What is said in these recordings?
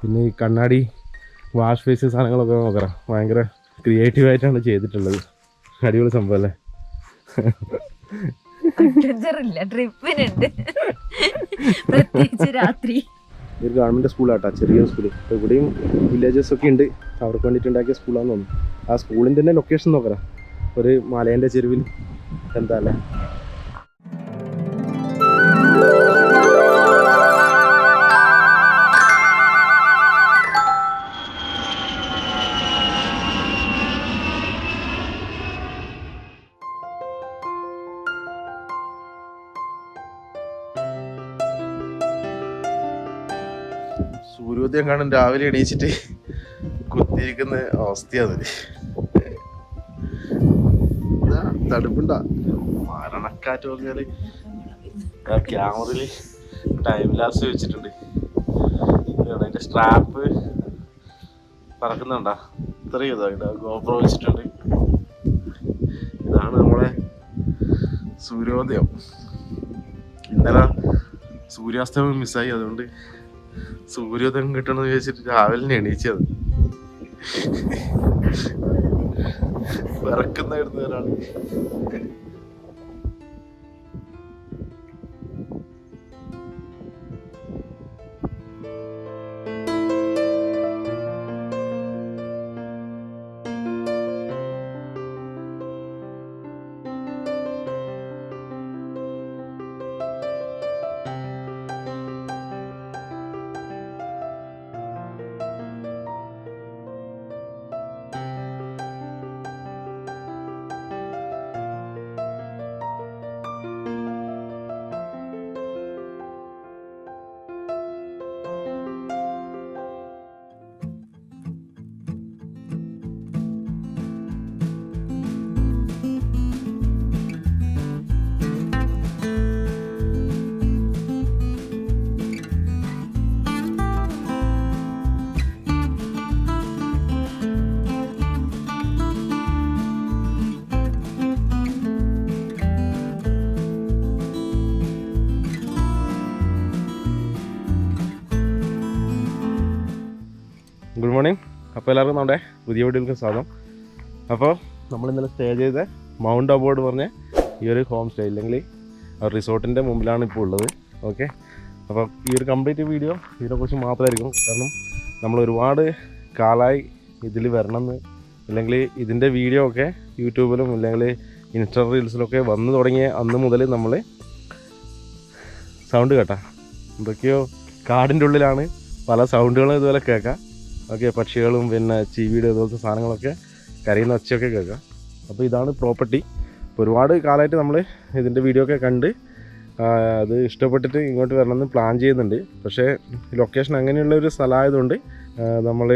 പിന്നെ ഈ കണ്ണാടി വാഷ് ഫേസ് സാധനങ്ങളൊക്കെ നോക്കണം. ഭയങ്കര ക്രിയേറ്റീവായിട്ടാണ് ചെയ്തിട്ടുള്ളത്. അടിപൊളി സംഭവം അല്ലേ ഗവൺമെന്റ് ഇല്ല ട്രിപ്പിനുണ്ട്. പ്രത്യേകിച്ച് രാത്രി. ഇതൊരു ഗവൺമെന്റ് സ്കൂളാട്ടാ ചെറിയ സ്കൂൾ അപ്പോൾ ഇവിടെയും വില്ലേജസ് ഒക്കെ ഉണ്ട്. അവർക്ക് വേണ്ടിയിട്ട് ഉണ്ടാക്കിയ സ്കൂളാന്ന് തോന്നുന്നു. ആ സ്കൂളിന്റെ തന്നെ ലൊക്കേഷൻ നോക്കറാ ഒരു മലേന്റെ ചെരുവിൽ എന്താ അല്ലേ? സൂര്യോദയം കാണും രാവിലെ എണീച്ചിട്ട് കുത്തിയിരിക്കുന്ന അവസ്ഥയാണ് ഇതാ, തണുപ്പുണ്ട. മരണക്കാറ്റ് പറഞ്ഞാൽ ക്യാമറയിൽ ടൈം ലാസ് വെച്ചിട്ടുണ്ട്. അതിന്റെ സ്ട്രാപ്പ് പറക്കുന്നുണ്ടാ. ഇത്രയും ഇതാ ഗോപ്രോ വെച്ചിട്ടുണ്ട്. ഇതാണ് നമ്മളെ സൂര്യോദയം. ഇന്നലെ സൂര്യാസ്തമയം മിസ്സായി അതുകൊണ്ട് സൂര്യോദയം കിട്ടണമെന്ന് ചോദിച്ചിട്ട് രാവിലെ എണീച്ചത്. വിറക്കുന്നായിരുന്നു ഒരാൾ ഗുഡ് മോർണിംഗ് അപ്പോൾ എല്ലാവർക്കും നമ്മുടെ പുതിയ വീഡിയോയിലേക്ക് സ്വാഗതം. അപ്പോൾ നമ്മൾ ഇന്നലെ സ്റ്റേ ചെയ്ത മൗണ്ട് അബോർഡ് പറഞ്ഞ ഈ ഒരു ഹോം സ്റ്റേ ഇല്ലെങ്കിൽ റിസോർട്ടിന്റെ മുമ്പിലാണ് ഇപ്പോൾ ഉള്ളത്. ഓക്കെ അപ്പോൾ ഈ ഒരു കംപ്ലീറ്റ് വീഡിയോ ഇതിനെക്കുറിച്ച് മാത്രമായിരിക്കും. കാരണം നമ്മൾ ഒരുപാട് കാലമായി ഇതിൽ വരണമെന്ന് അല്ലെങ്കിൽ ഇതിന്റെ വീഡിയോ ഒക്കെ യൂട്യൂബിലും അല്ലെങ്കിൽ ഇൻസ്റ്റാ റീൽസിലൊക്കെ വന്നു തുടങ്ങിയ അന്ന് മുതൽ നമ്മൾ സൗണ്ട് കേട്ടാ. എന്തൊക്കെയോ കാടിന്റെ ഉള്ളിലാണ് പല സൗണ്ടുകളും ഇതുപോലെ കേൾക്കാം. ഓക്കെ പക്ഷികളും പിന്നെ ചീവിയുടെ അതുപോലത്തെ സാധനങ്ങളൊക്കെ കരയുന്ന ഒച്ചയൊക്കെ കേൾക്കാം. അപ്പോൾ ഇതാണ് പ്രോപ്പർട്ടി. ഒരുപാട് കാലമായിട്ട് നമ്മൾ ഇതിന്റെ വീഡിയോ ഒക്കെ കണ്ട് അത് ഇഷ്ടപ്പെട്ടിട്ട് ഇങ്ങോട്ട് വരണമെന്ന് പ്ലാൻ ചെയ്യുന്നുണ്ട്. പക്ഷേ ലൊക്കേഷൻ അങ്ങനെയുള്ള ഒരു സ്ഥലമായതുകൊണ്ട് നമ്മൾ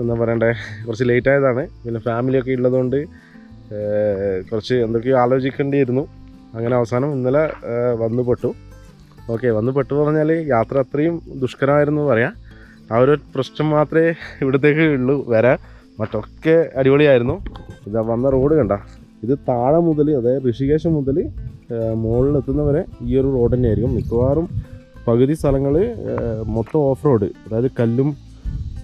എന്താ പറയണ്ടേ കുറച്ച് ലേറ്റ് ആയതാണ്. പിന്നെ ഫാമിലിയൊക്കെ ഉള്ളതുകൊണ്ട് കുറച്ച് എന്തൊക്കെയോ ആലോചിക്കേണ്ടിയിരുന്നു. അങ്ങനെ അവസാനം ഇന്നലെ വന്നു പെട്ടു ഓക്കെ വന്നു പെട്ടു പറഞ്ഞാൽ യാത്ര അത്രയും ദുഷ്കരമായിരുന്നു പറയാം. ആ ഒരു പ്രശ്നം മാത്രമേ ഇവിടത്തേക്ക് ഉള്ളൂ വരാൻ. മറ്റൊക്കെ അടിപൊളിയായിരുന്നു. ഇതാ വന്ന റോഡ് കണ്ട. ഇത് താഴെ മുതൽ അതായത് ഋഷികേശം മുതൽ മുകളിൽ എത്തുന്നവരെ ഈ ഒരു റോഡ് തന്നെയായിരിക്കും. മിക്കവാറും പകുതി സ്ഥലങ്ങൾ മൊത്തം ഓഫ് റോഡ് അതായത് കല്ലും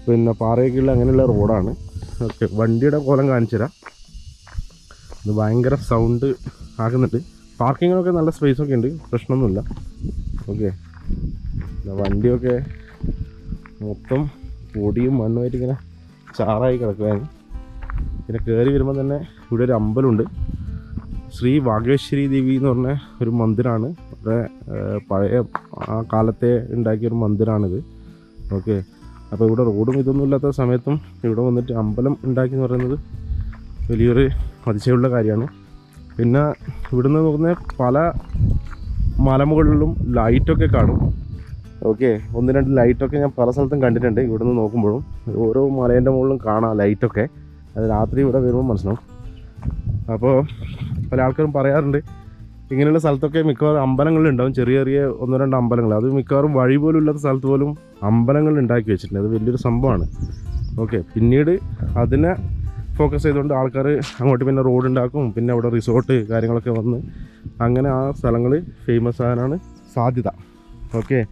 പിന്നെ പാറയൊക്കെയുള്ള അങ്ങനെയുള്ള റോഡാണ്. ഓക്കെ വണ്ടിയുടെ കോലം കാണിച്ചു തരാം. ഇത് ഭയങ്കര സൗണ്ട് ആക്കുന്നുണ്ട്. പാർക്കിങ്ങിനൊക്കെ നല്ല സ്പേസൊക്കെ ഉണ്ട് പ്രശ്നമൊന്നുമില്ല. ഓക്കെ. വണ്ടിയൊക്കെ മൊത്തം പൊടിയും മണ്ണുമായിട്ട് ഇങ്ങനെ ചാറായി കിടക്കുകയാണ്. പിന്നെ കയറി വരുമ്പോൾ തന്നെ ഇവിടെ ഒരു അമ്പലമുണ്ട്. ശ്രീ വാഗേശ്വരി ദേവി എന്ന് പറഞ്ഞ ഒരു മന്ദിരമാണ് അവിടെ പഴയ ആ കാലത്തെ ഉണ്ടാക്കിയ ഒരു മന്ദിരമാണിത് ഓക്കെ. അപ്പോൾ ഇവിടെ റോഡും ഇതൊന്നും ഇല്ലാത്ത സമയത്തും ഇവിടെ വന്നിട്ട് അമ്പലം ഉണ്ടാക്കി എന്ന് പറയുന്നത് വലിയൊരു അതിശയമുള്ള കാര്യമാണ്. പിന്നെ ഇവിടുന്ന് നോക്കുന്ന പല മലമുകളിലും ലൈറ്റൊക്കെ കാണും. ഓക്കെ ഒന്ന് രണ്ട് ലൈറ്റൊക്കെ ഞാൻ പല സ്ഥലത്തും കണ്ടിട്ടുണ്ട്. ഇവിടുന്ന് നോക്കുമ്പോഴും ഓരോ മലേന്റെ മുകളിലും കാണാം ലൈറ്റൊക്കെ. അത് രാത്രി ഇവിടെ വരുമ്പോൾ മനസ്സിലാവും. അപ്പോൾ പല ആൾക്കാരും പറയാറുണ്ട് ഇങ്ങനെയുള്ള സ്ഥലത്തൊക്കെ മിക്കവാറും അമ്പലങ്ങളുണ്ടാവും ചെറിയ ചെറിയ ഒന്നോ രണ്ട് അമ്പലങ്ങൾ. അത് മിക്കവാറും വഴി പോലും ഇല്ലാത്ത സ്ഥലത്ത് പോലും അമ്പലങ്ങൾ ഉണ്ടാക്കി വെച്ചിട്ടുണ്ട്. അത് വലിയൊരു സംഭവമാണ്. ഓക്കെ പിന്നീട് അതിനെ ഫോക്കസ് ചെയ്തുകൊണ്ട് ആൾക്കാർ അങ്ങോട്ട് പിന്നെ റോഡ് ഉണ്ടാക്കും. പിന്നെ അവിടെ റിസോർട്ട് കാര്യങ്ങളൊക്കെ വന്ന് അങ്ങനെ ആ സ്ഥലങ്ങൾ ഫേമസ് ആകാനാണ് സാധ്യത. ഓക്കെ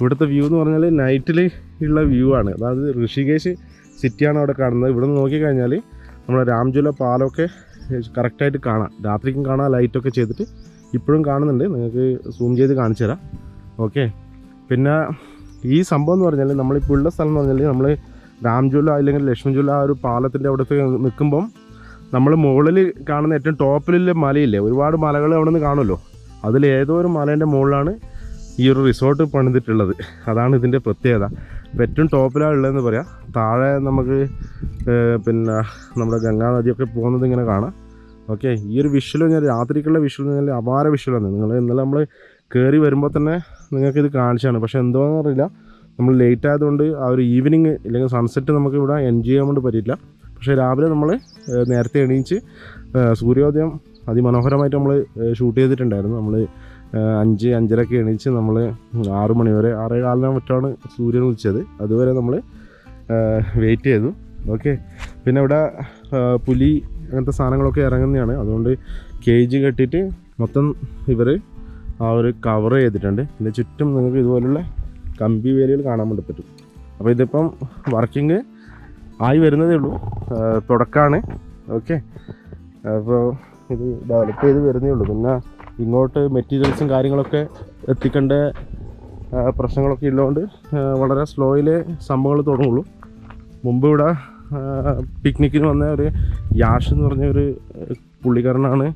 ഇവിടുത്തെ വ്യൂ എന്ന് പറഞ്ഞാൽ നൈറ്റിൽ ഉള്ള വ്യൂ ആണ്. അതായത് ഋഷികേശ് സിറ്റിയാണ് അവിടെ കാണുന്നത്. ഇവിടെ നിന്ന് നോക്കിക്കഴിഞ്ഞാൽ നമ്മുടെ രാംജുല പാലമൊക്കെ കറക്റ്റായിട്ട് കാണാം. രാത്രിക്കും കാണാം ലൈറ്റൊക്കെ ചെയ്തിട്ട് ഇപ്പോഴും കാണുന്നുണ്ട്. നിങ്ങൾക്ക് സൂം ചെയ്ത് കാണിച്ചു തരാം. ഓക്കെ പിന്നെ ഈ സംഭവം എന്ന് പറഞ്ഞാൽ നമ്മളിപ്പോൾ ഉള്ള സ്ഥലം എന്ന് പറഞ്ഞാൽ നമ്മൾ രാംജുല അല്ലെങ്കിൽ ലക്ഷ്മൺജുല ആ ഒരു പാലത്തിന്റെ അവിടുത്തെ നിൽക്കുമ്പം നമ്മൾ മുകളിൽ കാണുന്ന ഏറ്റവും ടോപ്പിലുള്ള മലയില്ലേ? ഒരുപാട് മലകൾ അവിടെ നിന്ന് കാണുമല്ലോ. അതിൽ ഏതോ ഒരു മലേന്റെ മുകളിലാണ് ഈ ഒരു റിസോർട്ട് പണിതിട്ടുള്ളത്. അതാണ് ഇതിന്റെ പ്രത്യേകത. ഏറ്റവും ടോപ്പിലാണ് ഉള്ളതെന്ന് പറയാം. താഴെ നമുക്ക് പിന്നെ നമ്മുടെ ഗംഗാ നദിയൊക്കെ പോകുന്നത് ഇങ്ങനെ കാണാം. ഓക്കെ ഈ ഒരു വിഷ്വൽ ഞാൻ രാത്രിക്കുള്ള വിഷ്വൽ എന്ന് അപാര വിഷ്വലാണ് നിങ്ങൾ ഇന്നലെ നമ്മൾ കയറി വരുമ്പോൾ തന്നെ നിങ്ങൾക്കിത് കാണിച്ചാണ് പക്ഷേ എന്തോന്ന് അറിയില്ല. നമ്മൾ ലേറ്റ് ആയതുകൊണ്ട് ആ ഒരു ഈവനിങ് അല്ലെങ്കിൽ സൺസെറ്റ് നമുക്ക് ഇവിടെ എൻജോയ് ചെയ്യാൻ കൊണ്ട് പറ്റില്ല പക്ഷേ രാവിലെ നമ്മൾ നേരത്തെ എണീച്ച് സൂര്യോദയം അതിമനോഹരമായിട്ട് നമ്മൾ ഷൂട്ട് ചെയ്തിട്ടുണ്ടായിരുന്നു. നമ്മൾ അഞ്ച് അഞ്ചരക്ക് എണീച്ച് നമ്മൾ ആറു മണി വരെ ആറേ കാലിനെ മറ്റാണ് സൂര്യൻ ഉദിച്ചത്. അതുവരെ നമ്മൾ വെയിറ്റ് ചെയ്തു. ഓക്കെ പിന്നെ ഇവിടെ പുലി അങ്ങനത്തെ സാധനങ്ങളൊക്കെ ഇറങ്ങുന്നതാണ്. അതുകൊണ്ട് കേജ് കെട്ടിയിട്ട് മൊത്തം ഇവർ ആ ഒരു കവർ ചെയ്തിട്ടുണ്ട്. ഇതിന്റെ ചുറ്റും നിങ്ങൾക്ക് ഇതുപോലുള്ള കമ്പി വേലികൾ കാണാൻ വേണ്ടി പറ്റും. അപ്പോൾ ഇതിപ്പം വർക്കിംഗ് ആയി വരുന്നതേ ഉള്ളൂ. തുടക്കമാണ് ഓക്കെ അപ്പോൾ ഇത് ഡെവലപ്പ് ചെയ്ത് വരുന്നേ ഉള്ളൂ. പിന്നെ ഇങ്ങോട്ട് മെറ്റീരിയൽസും കാര്യങ്ങളൊക്കെ എത്തിക്കേണ്ട പ്രശ്നങ്ങളൊക്കെ ഉള്ളതുകൊണ്ട് വളരെ സ്ലോയിൽ സംഭവങ്ങൾ തുടങ്ങുള്ളൂ. മുമ്പ് ഇവിടെ പിക്നിക്കിന് വന്ന ഒരു യാഷ് എന്ന് പറഞ്ഞ ഒരു പുള്ളിക്കാരനാണ്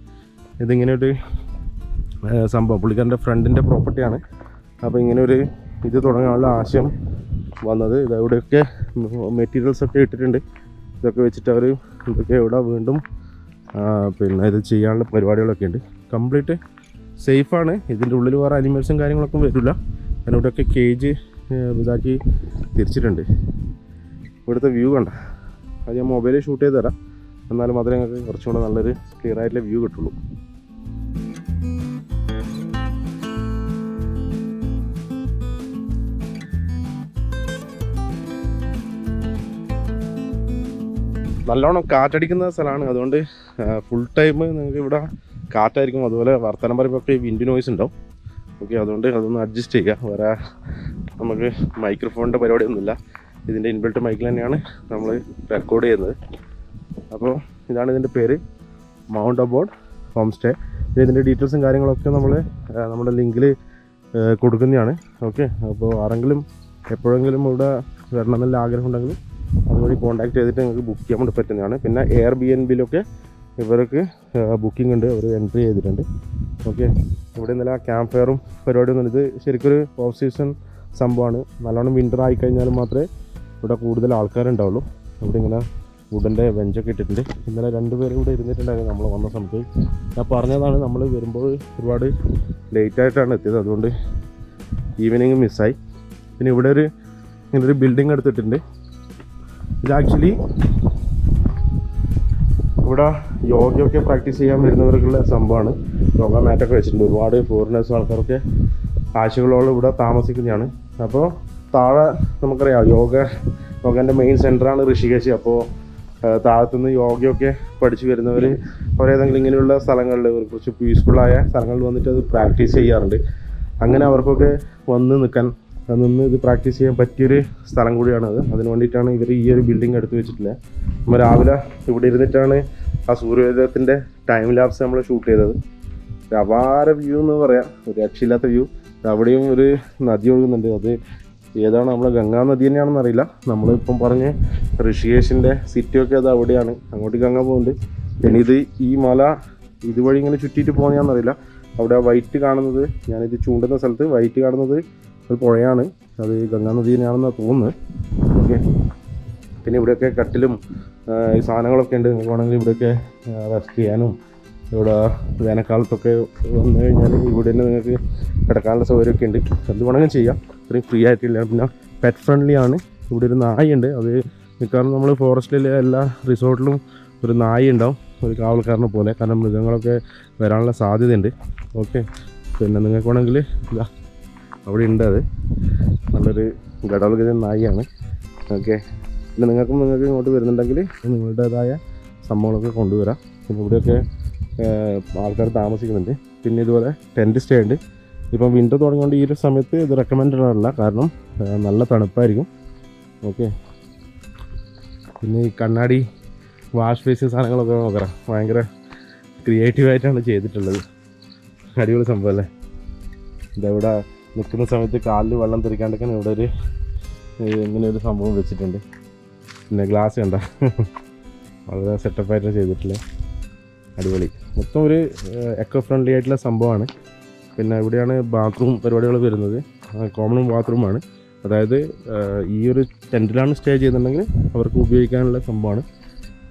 ഇതിങ്ങനെ ഒരു സംഭവം. പുള്ളിക്കാരന്റെ ഫ്രണ്ടിന്റെ പ്രോപ്പർട്ടിയാണ്. അപ്പോൾ ഇങ്ങനെ ഒരു ഇത് തുടങ്ങാനുള്ള ആശയം വന്നത്. മെറ്റീരിയൽസ് ഒക്കെ ഇട്ടിട്ടുണ്ട്. ഇതൊക്കെ വെച്ചിട്ട് അവർ ഇതൊക്കെ ഇവിടെ വീണ്ടും പിന്നെ ഇത് ചെയ്യാനുള്ള പരിപാടികളൊക്കെ ഉണ്ട്. കംപ്ലീറ്റ് സേഫാണ്. ഇതിന്റെ ഉള്ളിൽ വേറെ അനിമൽസും കാര്യങ്ങളൊക്കെ വരില്ല. കാരണം ഇവിടെയൊക്കെ കേജ് ഇതാക്കി തിരിച്ചിട്ടുണ്ട്. ഇവിടുത്തെ വ്യൂ കണ്ട. അത് ഞാൻ മൊബൈലിൽ ഷൂട്ട് ചെയ്ത് തരാം. എന്നാലും മാത്രമേ ഞങ്ങൾക്ക് കുറച്ചുകൂടെ നല്ലൊരു ക്ലിയർ ആയിട്ടുള്ള വ്യൂ കിട്ടുള്ളൂ. നല്ലോണം കാറ്റടിക്കുന്ന സ്ഥലമാണ്. അതുകൊണ്ട് ഫുൾ ടൈം നിങ്ങൾക്ക് ഇവിടെ കാറ്റായിരിക്കും. അതുപോലെ വർത്തമാനം പറയുമ്പോൾ വിൻഡ് നോയ്സ് ഉണ്ടാവും. ഓക്കെ അതുകൊണ്ട് അതൊന്ന് അഡ്ജസ്റ്റ് ചെയ്യുക. വേറെ നമുക്ക് മൈക്രോഫോണിന്റെ പരിപാടിയൊന്നുമില്ല. ഇതിന്റെ ഇൻബിൽട്ട് മൈക്കിൽ തന്നെയാണ് നമ്മൾ റെക്കോർഡ് ചെയ്യുന്നത്. അപ്പോൾ ഇതാണ് ഇതിന്റെ പേര്. മൗണ്ട് അബോർഡ് ഹോം സ്റ്റേ ഇതിന്റെ ഡീറ്റെയിൽസും കാര്യങ്ങളൊക്കെ നമ്മൾ നമ്മുടെ ലിങ്കിൽ കൊടുക്കുന്നതാണ്. ഓക്കെ അപ്പോൾ ആരെങ്കിലും എപ്പോഴെങ്കിലും ഇവിടെ വരണമെന്നുള്ള ആഗ്രഹം ഉണ്ടെങ്കിൽ അതുവഴി കോൺടാക്ട് ചെയ്തിട്ട് നിങ്ങൾക്ക് ബുക്ക് ചെയ്യാൻ വേണ്ടി പറ്റുന്നതാണ്. പിന്നെ എയർ ബി എൻ ബിയിലൊക്കെ ഇവർക്ക് ബുക്കിംഗ് ഉണ്ട്. അവർ എൻട്രി ചെയ്തിട്ടുണ്ട്. ഓക്കെ ഇവിടെ നല്ല ക്യാമ്പ് ഫയറും പരിപാടിയും ഇത് ശരിക്കൊരു ഓഫ് സീസൺ സംഭവമാണ്. നല്ലോണം വിന്റർ ആയി കഴിഞ്ഞാൽ മാത്രമേ ഇവിടെ കൂടുതൽ ആൾക്കാരുണ്ടാവുള്ളൂ. ഇവിടെ ഇങ്ങനെ വുഡന്റെ ബെഞ്ചൊക്കെ ഇട്ടിട്ടുണ്ട്. ഇന്നലെ രണ്ട് പേരും ഇവിടെ ഇരുന്നിട്ടുണ്ടായിരുന്നു. നമ്മൾ വന്ന സമയത്ത്. ഞാൻ പറഞ്ഞതാണ് നമ്മൾ വരുമ്പോൾ ഒരുപാട് ലേറ്റ് ആയിട്ടാണ് എത്തിയത്. അതുകൊണ്ട് ഈവനിങ് മിസ്സായി പിന്നെ ഇവിടെ ഒരു ഇങ്ങനൊരു ബിൽഡിംഗ് എടുത്തിട്ടുണ്ട്. ഇത് ആക്ച്വലി ഇവിടെ യോഗയൊക്കെ പ്രാക്ടീസ് ചെയ്യാൻ വരുന്നവർക്കുള്ള സംഭവമാണ്. യോഗ മാറ്റൊക്കെ വെച്ചിട്ടുണ്ട്. ഒരുപാട് ഫോറിനേഴ്സ് ആൾക്കാരൊക്കെ ആഴ്ചകളോളം ഇവിടെ താമസിക്കുന്നതാണ്. അപ്പോൾ താഴെ നമുക്കറിയാം യോഗ യോഗന്റെ മെയിൻ സെന്ററാണ് ഋഷികേശ്. അപ്പോൾ താഴത്തുനിന്ന് യോഗയൊക്കെ പഠിച്ചു വരുന്നവർ അവരേതെങ്കിലും ഇങ്ങനെയുള്ള സ്ഥലങ്ങളിൽ ഒരു കുറച്ച് പീസ്ഫുള്ളായ സ്ഥലങ്ങളിൽ വന്നിട്ട് അത് പ്രാക്ടീസ് ചെയ്യാറുണ്ട്. അങ്ങനെ അവർക്കൊക്കെ വന്ന് നിൽക്കാൻ നിന്ന് ഇത് പ്രാക്ടീസ് ചെയ്യാൻ പറ്റിയൊരു സ്ഥലം കൂടിയാണ് അത് അതിന് വേണ്ടിയിട്ടാണ് ഇവർ ഈ ഒരു ബിൽഡിംഗ് എടുത്തു വെച്ചിട്ടില്ല നമ്മൾ രാവിലെ ഇവിടെ ഇരുന്നിട്ടാണ് ആ സൂര്യോദയത്തിന്റെ ടൈം ലാപ്സ് നമ്മൾ ഷൂട്ട് ചെയ്തത്. അപാര വ്യൂ എന്ന് പറയാം. ഒരു രക്ഷയില്ലാത്ത വ്യൂ അവിടെയും ഒരു നദി ഒഴുകുന്നുണ്ട്. അത് ഏതാണ് നമ്മൾ ഗംഗാ നദി തന്നെയാണെന്ന് അറിയില്ല. നമ്മളിപ്പം പറഞ്ഞ് ഋഷികേശിന്റെ സിറ്റിയൊക്കെ അത് അവിടെയാണ്. അങ്ങോട്ട് ഗംഗ പോകുന്നുണ്ട്. ഇത് ഈ മല ഇതുവഴി ഇങ്ങനെ ചുറ്റിയിട്ട് പോകുന്നതാണെന്നറിയില്ല അവിടെ വൈറ്റ് കാണുന്നത് ഞാനിത് ചൂണ്ടുന്ന സ്ഥലത്ത് വൈറ്റ് കാണുന്നത് ഒരു പുഴയാണ്. അത് ഗംഗാ നദി തന്നെയാണെന്നാണ് തോന്നുന്നത്. ഓക്കെ പിന്നെ ഇവിടെയൊക്കെ കട്ടിലും ഈ സാധനങ്ങളൊക്കെ ഉണ്ട്. നിങ്ങൾക്ക് വേണമെങ്കിൽ ഇവിടെയൊക്കെ റെസ്റ്റ് ചെയ്യാനും ഇവിടെ വേനൽക്കാലത്തൊക്കെ വന്നു കഴിഞ്ഞാൽ ഇവിടെ തന്നെ നിങ്ങൾക്ക് കിടക്കാനുള്ള സൗകര്യമൊക്കെ ഉണ്ട്. എന്ത് വേണമെങ്കിലും ചെയ്യാം. ഇത്രയും ഫ്രീ ആയിട്ടില്ല. പിന്നെ പെറ്റ് ഫ്രണ്ട്ലി ആണ്. ഇവിടെ ഒരു നായുണ്ട് അത് മിക്കവാറും നമ്മൾ ഫോറസ്റ്റിലെ എല്ലാ റിസോർട്ടിലും ഒരു നായ ഉണ്ടാവും. ഒരു കാവൽക്കാരനെ പോലെ. കാരണം മൃഗങ്ങളൊക്കെ വരാനുള്ള സാധ്യതയുണ്ട്. ഓക്കെ പിന്നെ നിങ്ങൾക്ക് വേണമെങ്കിൽ ഇതാ അവിടെ ഉണ്ട് അത്. നല്ലൊരു ഗഡവൽഗജ നായിയാണ് ഓക്കെ പിന്നെ നിങ്ങൾക്കും നിങ്ങൾക്ക് ഇങ്ങോട്ട് വരുന്നുണ്ടെങ്കിൽ നിങ്ങളുടേതായ സംഭവങ്ങളൊക്കെ കൊണ്ടുവരാം. പിന്നെ ഇവിടെയൊക്കെ ആൾക്കാർ താമസിക്കുന്നുണ്ട്. പിന്നെ ഇതുപോലെ ടെന്റ് സ്റ്റേ ഉണ്ട്. ഇപ്പം വിന്റർ തുടങ്ങിയോണ്ട് ഈ ഒരു സമയത്ത് ഇത് റെക്കമെൻഡ് അല്ല കാരണം നല്ല തണുപ്പായിരിക്കും. ഓക്കെ പിന്നെ ഈ കണ്ണാടി വാഷ് ഫേസ് സാധനങ്ങളൊക്കെ നോക്കാം ഭയങ്കര ക്രിയേറ്റീവായിട്ടാണ് ചെയ്തിട്ടുള്ളത്. അടിപൊളി സംഭവം അല്ലേ? ഇതവിടെ നിൽക്കുന്ന സമയത്ത് കാലിൽ വെള്ളം തെറിക്കാണ്ടൊക്കെ ഇവിടെ ഒരു ഇങ്ങനെ ഒരു സംഭവം വെച്ചിട്ടുണ്ട്. പിന്നെ ഗ്ലാസ് കണ്ട? വളരെ സെറ്റപ്പായിട്ട് ചെയ്തിട്ടില്ല അടിപൊളി. മൊത്തം ഒരു എക്കോ ഫ്രണ്ട്ലി ആയിട്ടുള്ള സംഭവമാണ്. പിന്നെ ഇവിടെയാണ് ബാത്റൂം പരിപാടികൾ വരുന്നത്. കോമൺ ബാത്റൂമാണ് അതായത് ഈ ഒരു ടെന്റിലാണ് സ്റ്റേ ചെയ്യുന്നുണ്ടെങ്കിൽ അവർക്ക് ഉപയോഗിക്കാനുള്ള സംഭവമാണ്.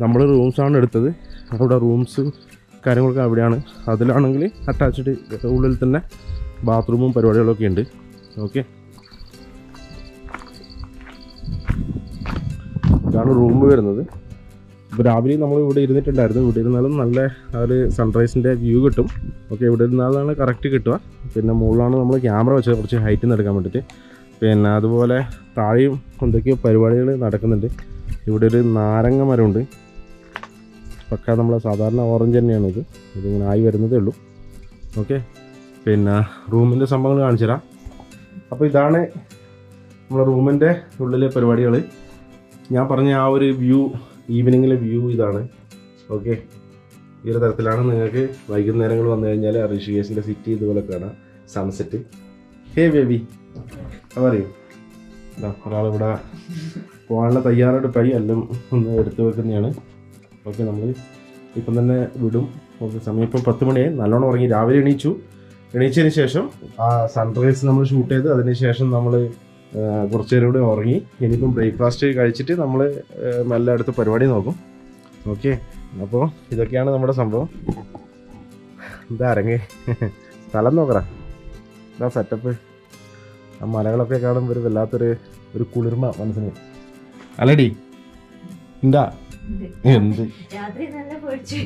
നമ്മൾ റൂംസാണ് എടുത്തത്. അവിടെ റൂംസ് കാര്യങ്ങളൊക്കെ അവിടെയാണ്. അതിലാണെങ്കിൽ അറ്റാച്ച്ഡ് ഉള്ളിൽ തന്നെ ബാത്റൂമും പരിപാടികളൊക്കെ ഉണ്ട്. ഓക്കെ ഇതാണ് റൂം വരുന്നത്. ഇപ്പോൾ രാവിലെ നമ്മൾ ഇവിടെ ഇരുന്നിട്ടുണ്ടായിരുന്നു. ഇവിടെ ഇരുന്നാലും നല്ല ഒരു സൺറൈസിന്റെ വ്യൂ കിട്ടും. ഓക്കെ ഇവിടെ ഇരുന്നാലാണ് കറക്റ്റ് കിട്ടുക. പിന്നെ മുകളിലാണ് നമ്മൾ ക്യാമറ വെച്ചത് കുറച്ച് ഹൈറ്റിൽ നിന്ന് എടുക്കാൻ വേണ്ടിയിട്ട് പിന്നെ അതുപോലെ താഴെയും എന്തൊക്കെയോ പരിപാടികൾ നടക്കുന്നുണ്ട്. ഇവിടെ ഒരു നാരങ്ങ മരമുണ്ട്. പക്ക നമ്മളെ സാധാരണ ഓറഞ്ച് തന്നെയാണ് ഇത്. ഇതിങ്ങനെ ആയി വരുന്നതേ ഉള്ളൂ. ഓക്കെ പിന്നെ റൂമിന്റെ സംഭവങ്ങൾ കാണിച്ചു തരാം അപ്പോൾ ഇതാണ് നമ്മുടെ റൂമിന്റെ ഉള്ളിലെ പരിപാടികൾ ഞാൻ പറഞ്ഞ ആ ഒരു വ്യൂ ഈവനിങ്ങിലെ വ്യൂ ഇതാണ്. ഓക്കെ ഈ ഒരു തരത്തിലാണ് നിങ്ങൾക്ക് വൈകുന്നേരങ്ങൾ വന്നു കഴിഞ്ഞാൽ ഋഷികേശിന്റെ സിറ്റി ഇതുപോലെ കാണാം. സൺസെറ്റ് ഹേ ബേബി പറയൂ ഒരാളിവിടെ പോകാനുള്ള തയ്യാറെടുപ്പായി എല്ലാം ഒന്ന് എടുത്തു വെക്കുന്നതാണ്. ഓക്കെ നമ്മൾ ഇപ്പം തന്നെ വിടും. ഓക്കെ സമയം ഇപ്പം പത്ത് മണിയായി. നല്ലോണം ഉറങ്ങി. രാവിലെ എണീച്ചു. എണീച്ചതിന് ശേഷം ആ സൺറൈസ് നമ്മൾ ഷൂട്ട് ചെയ്ത് അതിന് ശേഷം നമ്മൾ കുറച്ച് നേരം കൂടി ഉറങ്ങി. ഇനിയിപ്പം ബ്രേക്ക്ഫാസ്റ്റ് കഴിച്ചിട്ട് നമ്മൾ നല്ല അടുത്ത പരിപാടി നോക്കും. ഓക്കെ. അപ്പോൾ ഇതൊക്കെയാണ് നമ്മുടെ സംഭവം. എന്താ അരങ്ങേ? സ്ഥലം നോക്കറ എന്താ സെറ്റപ്പ് ആ മലകളൊക്കെ കാണുമ്പോൾ ഒരു വല്ലാത്തൊരു ഒരു കുളിർമ മനസ്സിന്. അല്ലടി എന്താ എന്ത്? രാത്രി നല്ല പേടിച്ചു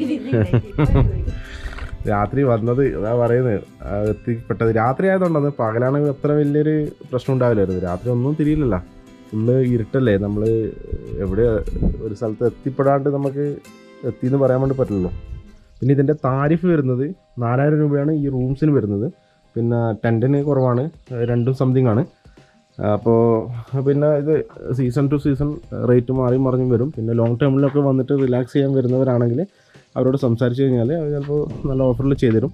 രാത്രി വന്നത് അതാ പറയുന്നത് എത്തിപ്പെട്ടത്. രാത്രി ആയതുകൊണ്ടത് പകലാണെങ്കിൽ അത്ര വലിയൊരു പ്രശ്നം ഉണ്ടാവില്ലായിരുന്നു. രാത്രി ഒന്നും തിരിയില്ലല്ലോ. ഫുള്ള് ഇരുട്ടല്ലേ. നമ്മൾ എവിടെ ഒരു സ്ഥലത്ത് എത്തിപ്പെടാണ്ട് നമുക്ക് എത്തിയെന്ന് പറയാൻ വേണ്ടി പറ്റില്ലല്ലോ. പിന്നെ ഇതിന്റെ താരിഫ് വരുന്നത് നാലായിരം രൂപയാണ് ഈ റൂംസിന് വരുന്നത്. പിന്നെ ടെന്റിന് കുറവാണ്. രണ്ടും സംതിങ് ആണ്. അപ്പോൾ പിന്നെ ഇത് സീസൺ ടു സീസൺ റേറ്റ് മാറി മറിഞ്ഞും വരും. പിന്നെ ലോങ് ടേമിലൊക്കെ വന്നിട്ട് റിലാക്സ് ചെയ്യാൻ വരുന്നവരാണെങ്കിൽ അവരോട് സംസാരിച്ച് കഴിഞ്ഞാൽ അവർ ചിലപ്പോൾ നല്ല ഓഫറിൽ ചെയ്തുതരും.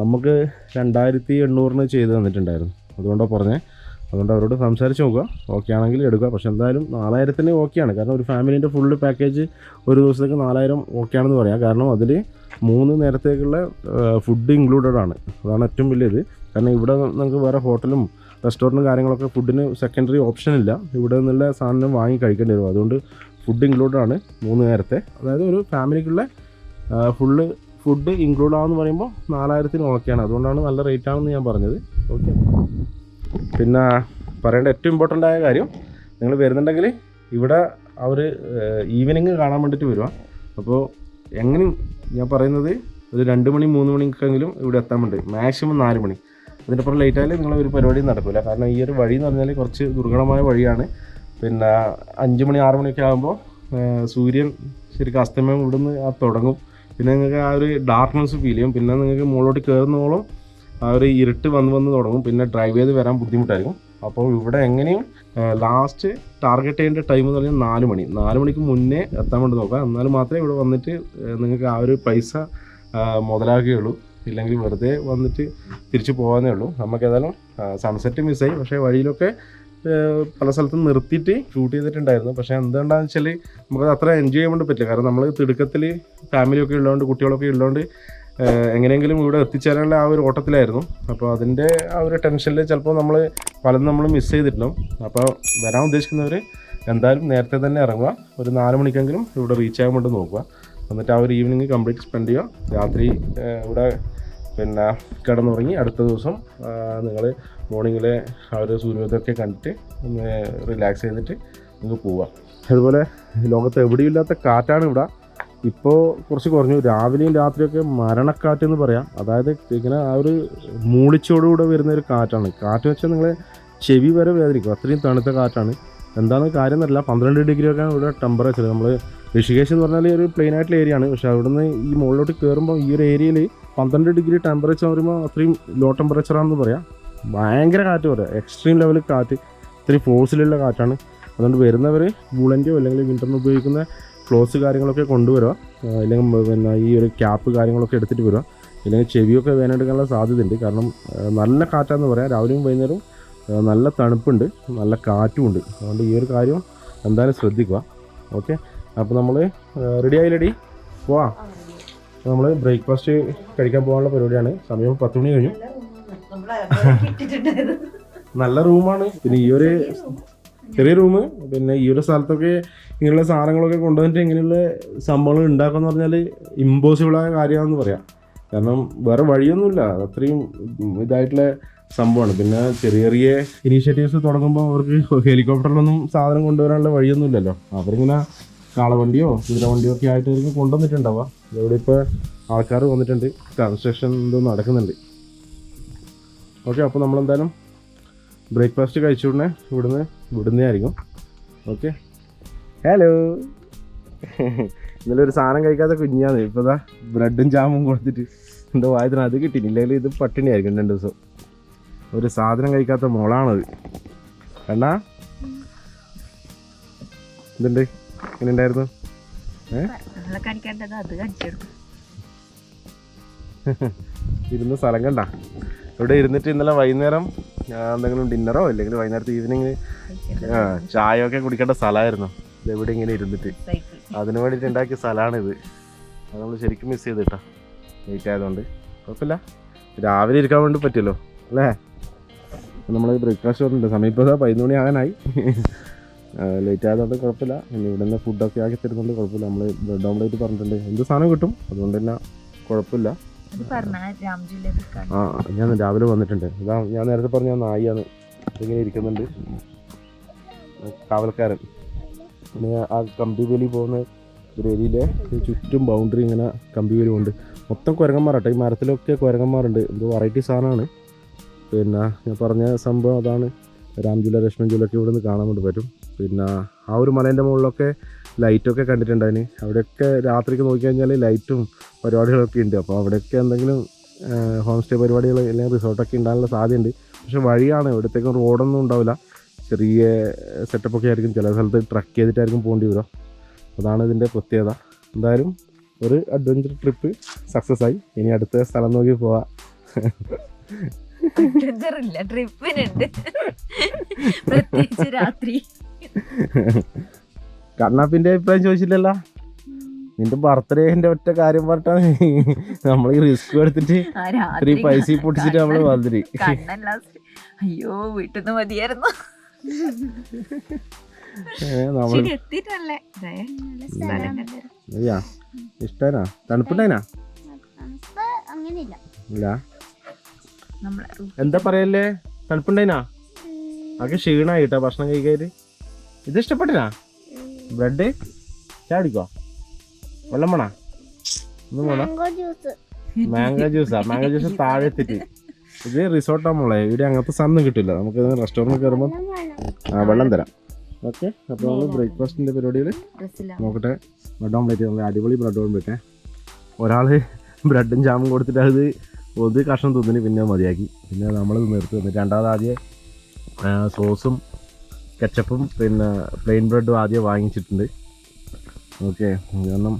നമുക്ക് രണ്ടായിരത്തി എണ്ണൂറിന് ചെയ്ത് തന്നിട്ടുണ്ടായിരുന്നു. അതുകൊണ്ടാണ് പറഞ്ഞത് അതുകൊണ്ട് അവരോട് സംസാരിച്ച് നോക്കുക. ഓക്കെ ആണെങ്കിൽ എടുക്കുക. പക്ഷെ എന്തായാലും നാലായിരത്തിന് ഓക്കെയാണ് കാരണം ഒരു ഫാമിലീന്റെ ഫുള്ള് പാക്കേജ് ഒരു ദിവസത്തേക്ക് നാലായിരം ആണെന്ന് പറയാം. കാരണം അതിൽ മൂന്ന് നേരത്തേക്കുള്ള ഫുഡ് ഇൻക്ലൂഡഡ് ആണ്. അതാണ് ഏറ്റവും വലിയത്. കാരണം ഇവിടെ നമുക്ക് വേറെ ഹോട്ടലും റെസ്റ്റോറന്റും കാര്യങ്ങളൊക്കെ ഫുഡിന് സെക്കൻഡറി ഓപ്ഷൻ ഇല്ല. ഇവിടെ നിന്നുള്ള സാധനം വാങ്ങി കഴിക്കേണ്ടി വരും. അതുകൊണ്ട് ഫുഡ് ഇൻക്ലൂഡഡ് ആണ് മൂന്ന് നേരത്തെ. അതായത് ഒരു ഫാമിലിക്കുള്ള ഫുള്ള് ഫുഡ് ഇൻക്ലൂഡ് ആവെന്ന് പറയുമ്പോൾ നാലായിരത്തിന് ഓക്കെയാണ്. അതുകൊണ്ടാണ് നല്ല റേറ്റ് ആണെന്ന് ഞാൻ പറഞ്ഞത്. ഓക്കെ പിന്നെ പറയേണ്ട ഏറ്റവും ഇമ്പോർട്ടന്റ് ആയ കാര്യം നിങ്ങൾ വരുന്നുണ്ടെങ്കിൽ ഇവിടെ അവർ ഈവനിങ് കാണാൻ വേണ്ടിയിട്ട് വരുക. അപ്പോൾ എങ്ങനെയും ഞാൻ പറയുന്നത് ഒരു രണ്ട് മണി മൂന്ന് മണിക്കെങ്കിലും ഇവിടെ എത്താൻ വേണ്ടി മാക്സിമം നാല് മണി. അതിനപ്പുറം ലേറ്റ് ആയാലും നിങ്ങൾ ഒരു പരിപാടിയും നടക്കില്ല കാരണം ഈ ഒരു വഴി എന്ന് പറഞ്ഞാൽ കുറച്ച് ദുർഘടമായ വഴിയാണ്. പിന്നെ അഞ്ച് മണി ആറ് മണിയൊക്കെ ആകുമ്പോൾ സൂര്യൻ ശരിക്കും അസ്തമയം ഇവിടുന്ന് ആ തുടങ്ങും. പിന്നെ നിങ്ങൾക്ക് ആ ഒരു ഡാർക്ക്നെസ് ഫീൽ ചെയ്യും. പിന്നെ നിങ്ങൾക്ക് മുകളിലോട്ട് കയറുന്നോളം ആ ഒരു ഇരുട്ട് വന്ന് വന്ന് തുടങ്ങും. പിന്നെ ഡ്രൈവ് ചെയ്ത് വരാൻ ബുദ്ധിമുട്ടായിരിക്കും. അപ്പോൾ ഇവിടെ എങ്ങനെയും ലാസ്റ്റ് ടാർഗറ്റ് ചെയ്യേണ്ട ടൈം എന്ന് പറഞ്ഞാൽ നാല് മണി. നാല് മണിക്ക് മുന്നേ എത്താൻ വേണ്ടി നോക്കാം എന്നാൽ മാത്രമേ ഇവിടെ വന്നിട്ട് നിങ്ങൾക്ക് ആ ഒരു പൈസ മുതലാകുകയുള്ളൂ ഇല്ലെങ്കിൽ വെറുതെ വന്നിട്ട് തിരിച്ചു പോകാനേ ഉള്ളൂ. നമുക്ക് ഏതായാലും സൺസെറ്റ് മിസ്സായി പക്ഷേ വഴിയിലൊക്കെ പല സ്ഥലത്തും നിർത്തിയിട്ട് ഷൂട്ട് ചെയ്തിട്ടുണ്ടായിരുന്നു. പക്ഷേ എന്തുകൊണ്ടാണെന്ന് വെച്ചാൽ നമുക്ക് അത്ര എൻജോയ് ചെയ്യാൻ പറ്റില്ല. കാരണം നമ്മൾ തിടുക്കത്തിൽ ഫാമിലിയൊക്കെ ഉള്ളതുകൊണ്ട് കുട്ടികളൊക്കെ ഉള്ളതുകൊണ്ട് എങ്ങനെയെങ്കിലും ഇവിടെ എത്തിച്ചേരാനുള്ള ആ ഒരു ഓട്ടത്തിലായിരുന്നു. അപ്പോൾ അതിന്റെ ആ ഒരു ടെൻഷനിൽ ചിലപ്പോൾ നമ്മൾ പലതും നമ്മൾ മിസ് ചെയ്തിട്ടുണ്ടാവും. അപ്പോൾ വരാൻ ഉദ്ദേശിക്കുന്നവർ എന്തായാലും നേരത്തെ തന്നെ ഇറങ്ങുക. ഒരു നാല് മണിക്കെങ്കിലും ഇവിടെ റീച്ച് ആകാൻ വേണ്ടി നോക്കുക. എന്നിട്ട് ആ ഒരു ഈവനിങ് കംപ്ലീറ്റ് സ്പെൻഡ് ചെയ്യുക. രാത്രി ഇവിടെ പിന്നെ കിടന്നുറങ്ങി അടുത്ത ദിവസം നിങ്ങൾ മോർണിംഗിലെ ആ ഒരു സൂര്യോദയമൊക്കെ കണ്ടിട്ട് ഒന്ന് റിലാക്സ് ചെയ്തിട്ട് നമുക്ക് പോവാം. അതുപോലെ ലോകത്ത് എവിടെയില്ലാത്ത കാറ്റാണ് ഇവിടെ. ഇപ്പോൾ കുറച്ച് കുറഞ്ഞു. രാവിലെയും രാത്രിയൊക്കെ മരണക്കാറ്റ് എന്ന് പറയാം. അതായത് ഇങ്ങനെ ആ ഒരു മൂളിച്ചോടുകൂടെ വരുന്ന ഒരു കാറ്റാണ്. കാറ്റ് വെച്ചാൽ നിങ്ങളെ ചെവി വരെ വേദനിക്കും. അത്രയും തണുത്ത കാറ്റാണ്. എന്താണ് കാര്യം എന്നറിയില്ല പന്ത്രണ്ട് ഡിഗ്രി ഒക്കെ ഇവിടെ ടെമ്പറേച്ചർ നമ്മൾ ഋഷികേശ് എന്ന് പറഞ്ഞാൽ ഒരു പ്ലെയിൻ ആയിട്ടുള്ള ഏരിയ ആണ്. പക്ഷേ അവിടുന്ന് ഈ മുകളിലോട്ട് കയറുമ്പോൾ ഈ ഒരു ഏരിയയിൽ പന്ത്രണ്ട് ഡിഗ്രി ടെമ്പറേച്ചർ വരുമ്പോൾ അത്രയും ലോ ടെമ്പറേച്ചറാണെന്ന് പറയാം. ഭയങ്കര കാറ്റ് പറയാം എക്സ്ട്രീം ലെവലിൽ കാറ്റ്. ഇത്രയും ഫോഴ്സിലുള്ള കാറ്റാണ്. അതുകൊണ്ട് വരുന്നവർ ബുളന്റെയോ അല്ലെങ്കിൽ വിന്ററിന് ഉപയോഗിക്കുന്ന ക്ലോസ് കാര്യങ്ങളൊക്കെ കൊണ്ടുവരിക. അല്ലെങ്കിൽ പിന്നെ ഈ ഒരു ക്യാപ്പ് കാര്യങ്ങളൊക്കെ എടുത്തിട്ട് വരിക. അല്ലെങ്കിൽ ചെവിയൊക്കെ വേനെടുക്കാനുള്ള സാധ്യതയുണ്ട്. കാരണം നല്ല കാറ്റാന്ന് പറയാം. രാവിലെയും വൈകുന്നേരവും നല്ല തണുപ്പുണ്ട്. നല്ല കാറ്റും ഉണ്ട് അതുകൊണ്ട് ഈ ഒരു കാര്യം എന്തായാലും ശ്രദ്ധിക്കുക. ഓക്കെ? അപ്പോൾ നമ്മൾ റെഡി ആയില്ലടി? പോവാം. നമ്മൾ ബ്രേക്ക്ഫാസ്റ്റ് കഴിക്കാൻ പോകാനുള്ള പരിപാടിയാണ്. സമയം പത്ത് മണി കഴിഞ്ഞു. നല്ല റൂമാണ്. പിന്നെ ഈ ഒരു ചെറിയ റൂം. പിന്നെ ഈ ഒരു സ്ഥലത്തൊക്കെ ഇങ്ങനെയുള്ള സാധനങ്ങളൊക്കെ കൊണ്ടുവന്നിട്ട് ഇങ്ങനെയുള്ള സംഭവങ്ങൾ ഉണ്ടാക്കുക എന്ന് പറഞ്ഞാൽ ഇമ്പോസിബിളായ കാര്യമാണെന്ന് പറയാം. കാരണം വേറെ വഴിയൊന്നുമില്ല. അത് അത്രയും ഇതായിട്ടുള്ള സംഭവമാണ്. പിന്നെ ചെറിയ ചെറിയ ഇനീഷ്യേറ്റീവ്സ് തുടങ്ങുമ്പോൾ അവർക്ക് ഹെലികോപ്റ്ററിലൊന്നും സാധനം കൊണ്ടുവരാനുള്ള വഴിയൊന്നുമില്ലല്ലോ. അവരിങ്ങനെ കാളവണ്ടിയോ കുതിരവണ്ടിയോ ഒക്കെ ആയിട്ടായിരിക്കും കൊണ്ടുവന്നിട്ടുണ്ടാവുക ഇവിടെ ഇപ്പോൾ ആൾക്കാർ വന്നിട്ടുണ്ട്. കൺസ്ട്രക്ഷൻ എന്തോ നടക്കുന്നുണ്ട്. ഓക്കെ അപ്പോൾ നമ്മൾ എന്തായാലും ബ്രേക്ക്ഫാസ്റ്റ് കഴിച്ചുടനെ ഇവിടുന്ന് ഇവിടുന്നേ ആയിരിക്കും. ഓക്കെ. ഹലോ ഇന്നലെ ഒരു സാധനം കഴിക്കാത്ത കുഞ്ഞാണ്. ഇപ്പോൾ ഇതാ ബ്രെഡും ജാമും കൊടുത്തിട്ട് എന്തോ വായത്തിന് അത് കിട്ടിയില്ല ഇല്ലെങ്കിൽ ഇത് പട്ടിണിയായിരിക്കും രണ്ട് ദിവസം. ഒരു സാധനം കഴിക്കാത്ത മോളാണത്. കണ്ണാ? ഇതുണ്ട് എങ്ങനെയുണ്ടായിരുന്നു ഉണ്ടായിരുന്നു? കടിച്ചെടുക്കും. ഇരുന്ന സ്ഥലം കണ്ട. ഇവിടെ ഇരുന്നിട്ട് ഇന്നലെ വൈകുന്നേരം ഞാൻ എന്തെങ്കിലും ഡിന്നറോ അല്ലെങ്കിൽ വൈകുന്നേരത്തെ ഈവനിങ് ചായ ഒക്കെ കുടിക്കേണ്ട സ്ഥലമായിരുന്നു. ഇവിടെ ഇങ്ങനെ ഇരുന്നിട്ട്. അതിനു വേണ്ടിയിട്ട് ഉണ്ടാക്കിയ സ്ഥലമാണിത്. അത് നമ്മൾ ശരിക്കും മിസ് ചെയ്ത് കേട്ടോ ലേറ്റ് ആയതുകൊണ്ട്. കുഴപ്പമില്ല. രാവിലെ ഇരിക്കാൻ വേണ്ടി പറ്റുമല്ലോ അല്ലേ? നമ്മൾ ബ്രേക്ക്ഫാസ്റ്റ് സമയം ഇപ്പോൾ പതിനൊന്ന് മണി ആകാനായി. ലേറ്റ് ആയതുകൊണ്ട് കുഴപ്പമില്ല. ഇനി ഇവിടെ നിന്ന് ഫുഡൊക്കെ ആക്കി തരുന്നുണ്ട്. കുഴപ്പമില്ല. നമ്മൾ ബ്രെഡ് ഓംലേറ്റ് പറഞ്ഞിട്ടുണ്ട്. എന്ത് സാധനം കിട്ടും? അതുകൊണ്ട് തന്നെ കുഴപ്പമില്ല. ആ ഞാൻ രാവിലെ വന്നിട്ടുണ്ട്. ഇതാ ഞാൻ നേരത്തെ പറഞ്ഞ നായിയാണ് ഇങ്ങനെ ഇരിക്കുന്നുണ്ട്. കാവൽക്കാരൻ. പിന്നെ ആ കമ്പി വേലി പോകുന്ന ഒരു ഏരിയയിലെ ചുറ്റും ബൗണ്ടറി ഇങ്ങനെ കമ്പി വേലി ഉണ്ട് മൊത്തം കുരങ്ങന്മാരാട്ടോ ഈ മരത്തിലൊക്കെ കുരങ്ങന്മാരുണ്ട്. എന്തോ വെറൈറ്റി സാധനമാണ്. പിന്നെ ഞാൻ പറഞ്ഞ സംഭവം അതാണ്. രാംജുല ലക്ഷ്മൺ ജുലൊക്കെ ഇവിടെ നിന്ന് കാണാൻ വേണ്ടി പറ്റും. പിന്നെ ആ ഒരു മലേന്റെ മുകളിലൊക്കെ ലൈറ്റൊക്കെ കണ്ടിട്ടുണ്ടായിന് അവിടെയൊക്കെ രാത്രിക്ക് നോക്കിക്കഴിഞ്ഞാൽ ലൈറ്റും പരിപാടികളൊക്കെ ഉണ്ട്. അപ്പോൾ അവിടെയൊക്കെ എന്തെങ്കിലും ഹോം സ്റ്റേ പരിപാടികൾ അല്ലെങ്കിൽ റിസോർട്ടൊക്കെ ഉണ്ടാകാനുള്ള സാധ്യതയുണ്ട്. പക്ഷേ വഴിയാണ്. എവിടത്തേക്കും റോഡൊന്നും ഉണ്ടാവില്ല. ചെറിയ സെറ്റപ്പൊക്കെ ആയിരിക്കും. ചില സ്ഥലത്ത് ട്രക്ക് ചെയ്തിട്ടായിരിക്കും പോകേണ്ടി വരിക. അതാണ് ഇതിന്റെ പ്രത്യേകത. എന്തായാലും ഒരു അഡ്വഞ്ചർ ട്രിപ്പ് സക്സസ് ആയി. ഇനി അടുത്ത സ്ഥലം നോക്കി പോവാം. അഡ്വഞ്ചർ ഇല്ല. ട്രിപ്പിനുണ്ട്. പ്രത്യേകിച്ച് രാത്രി. കണ്ണാപ്പിന്റെ അഭിപ്രായം ചോദിച്ചില്ലല്ലോ? നിന്റെ ബർത്ത്ഡേന്റെ ഒറ്റ കാര്യം പറഞ്ഞിട്ടാണ് നമ്മൾ ഈ റിസ്ക് എടുത്തിട്ട് ആ ഇത്രയും പൈസ പൊട്ടിച്ചിട്ട് നമ്മൾ വന്നിട്ട്. കണ്ണെല്ലാം അയ്യോ വീട്ടിൽ നിന്ന് മതിയായിരുന്നു ഇഷ്ടനാ തണുപ്പുണ്ടായിനാ? ഇല്ല. നമ്മളെ എന്താ പറയല്ലേ? തണുപ്പുണ്ടായിനാ? ആകെ ക്ഷീണായിട്ടാ ഭക്ഷണം കഴിക്കാറ് ഇത് ഇഷ്ടപ്പെട്ടിനാ? ബ്രെഡ്? ചാടിക്കോ വെള്ളം വേണോ ഒന്നും വേണോ മാംഗോ ജ്യൂസ് മാംഗോ ജ്യൂസാ താഴെത്തിട്ട് ഇത് റിസോർട്ടാ മോളെ. ഇവിടെ അങ്ങനത്തെ സാധനം കിട്ടില്ല നമുക്ക് റെസ്റ്റോറന്റ് കയറുമ്പോൾ ആ വെള്ളം തരാം. ഓക്കെ. അപ്പോൾ നമ്മൾ ബ്രേക്ക്ഫാസ്റ്റിന്റെ ഡ്രസ്സിലാണ് നോക്കട്ടെ. ബ്രെഡ് ഓംലേറ്റ് നമ്മൾ അടിപൊളി ബ്രെഡ് ഓംലേറ്റ് ഒരാൾ ബ്രെഡും ജാമും കൊടുത്തിട്ട് അത് ഒരു കഷ്ണം തിന്നിന് പിന്നെ മതിയാക്കി. പിന്നെ നമ്മൾ നിർത്തി തന്നു രണ്ടാമത് ആദ്യം സോസും കെച്ചപ്പും പിന്നെ പ്ലെയിൻ ബ്രെഡും ആദ്യം വാങ്ങിച്ചിട്ടുണ്ട്. ഓക്കെ. കാരണം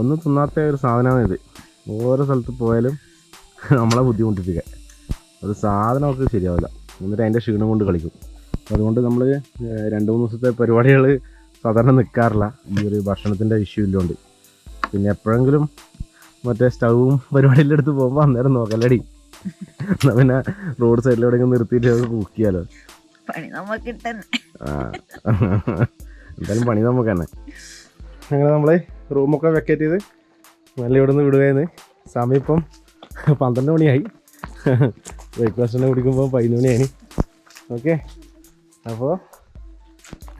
ഒന്നും തിന്നാത്ത ഒരു സാധനമാണ് ഇത്. ഓരോ സ്ഥലത്ത് പോയാലും നമ്മളെ ബുദ്ധിമുട്ടിപ്പിക്കുക ഒരു സാധനമൊക്കെ ശരിയാവില്ല. എന്നിട്ട് അതിന്റെ ക്ഷീണം കൊണ്ട് കളിക്കും. അതുകൊണ്ട് നമ്മൾ രണ്ട് മൂന്ന് ദിവസത്തെ പരിപാടികൾ സാധാരണ നിൽക്കാറില്ല ഈ ഒരു ഭക്ഷണത്തിന്റെ ഇഷ്യൂ ഇല്ലോണ്ട്. പിന്നെ എപ്പോഴെങ്കിലും മറ്റേ സ്റ്റൗവും പരിപാടിയിലും അടുത്ത് പോകുമ്പോൾ അന്നേരം നോക്കല്ലടി എന്നാൽ പിന്നെ റോഡ് സൈഡിൽ എവിടെയെങ്കിലും നിർത്തിയിട്ട് അത് കുക്ക് ചെയ്യാലോ പണി നമുക്ക്. എന്തായാലും പണി നമുക്ക് തന്നെ. അങ്ങനെ നമ്മൾ റൂമൊക്കെ വെക്കേറ്റ് ചെയ്ത് നല്ല ഇവിടെ നിന്ന് വിടുകയെന്ന് സമയം ഇപ്പം പന്ത്രണ്ട് മണിയായി. ബ്രേക്ക്ഫാസ്റ്റിനെ കുടിക്കുമ്പോൾ പതിനൊന്ന് മണിയായി. ഓക്കെ അപ്പോൾ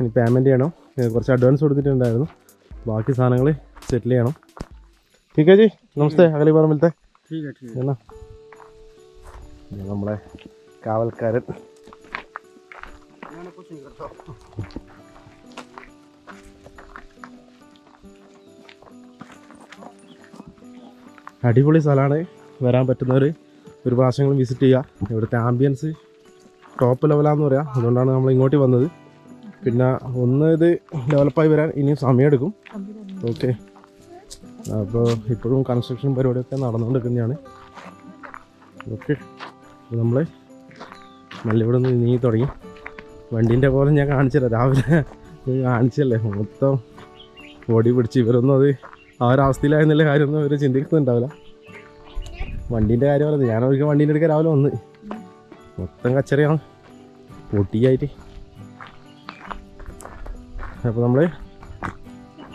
ഇനി പേയ്മെന്റ് ചെയ്യണം. കുറച്ച് അഡ്വാൻസ് കൊടുത്തിട്ടുണ്ടായിരുന്നു. ബാക്കി സാധനങ്ങൾ സെറ്റിൽ ചെയ്യണം. ടീക്കാജി നമസ്തേ. അകലി പറമ്പിലത്തെ നമ്മളെ കാവൽക്കാരൻ. അടിപൊളി സ്ഥലമാണ്. വരാൻ പറ്റുന്നവർ ഒരു പ്രാവശ്യങ്ങളും വിസിറ്റ് ചെയ്യുക ഇവിടുത്തെ ആംബിയൻസ് ടോപ്പ് ലെവലാന്ന് പറയാം. അതുകൊണ്ടാണ് നമ്മൾ ഇങ്ങോട്ട് വന്നത്. പിന്നെ ഒന്ന് ഇത് ഡെവലപ്പായി വരാൻ ഇനിയും സമയമെടുക്കും. ഓക്കെ അപ്പോൾ ഇപ്പോഴും കൺസ്ട്രക്ഷൻ പരിപാടിയൊക്കെ നടന്നുകൊണ്ടിരിക്കുന്നതാണ്. ഓക്കെ നമ്മൾ നല്ല ഇവിടെ നിന്ന് നീങ്ങി തുടങ്ങി. വണ്ടീന്റെ പോലെ ഞാൻ കാണിച്ചില്ല രാവിലെ കാണിച്ചല്ലേ? മൊത്തം ഓടി പിടിച്ച് ഇവരൊന്നും അത് ആ ഒരു അവസ്ഥയിലായെന്നുള്ള കാര്യമൊന്നും അവർ ചിന്തിക്കുന്നുണ്ടാവില്ല. വണ്ടീന്റെ കാര്യം പറഞ്ഞത്. ഞാൻ അവർക്ക് വണ്ടീന്റെ അടുക്ക രാവിലെ വന്ന്. മൊത്തം കച്ചറയാണ്. പൊട്ടിയായിട്ട്. അപ്പോൾ നമ്മൾ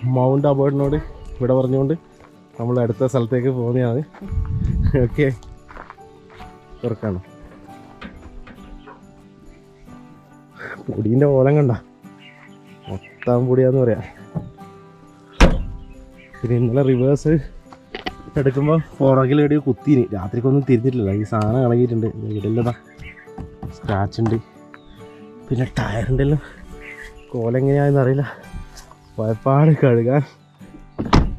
മൗണ്ട് അബേർഡിനോട് ഇവിടെ പറഞ്ഞുകൊണ്ട് നമ്മൾ അടുത്ത സ്ഥലത്തേക്ക് പോകുന്നതാണ്. ഓക്കെ. തുറക്കാണ്. പൊടീന്റെ ഓലം കണ്ട. മൊത്തം പൊടിയാന്ന് പറയാം. പിന്നെ ഇന്നലെ റിവേഴ്സ് എടുക്കുമ്പോൾ പുറകിൽ എവിടെയോ കുത്തിന് രാത്രിക്കൊന്നും തിരിഞ്ഞിട്ടില്ല ഈ സാധനം ഇളകിയിട്ടുണ്ട്. ഇവിടെല്ലതാ സ്ക്രാച്ച് ഉണ്ട്. പിന്നെ ടയറിന്റെ എല്ലാം കോലെങ്ങനെയാണെന്ന് അറിയില്ല. വയപ്പാട് കഴുകാൻ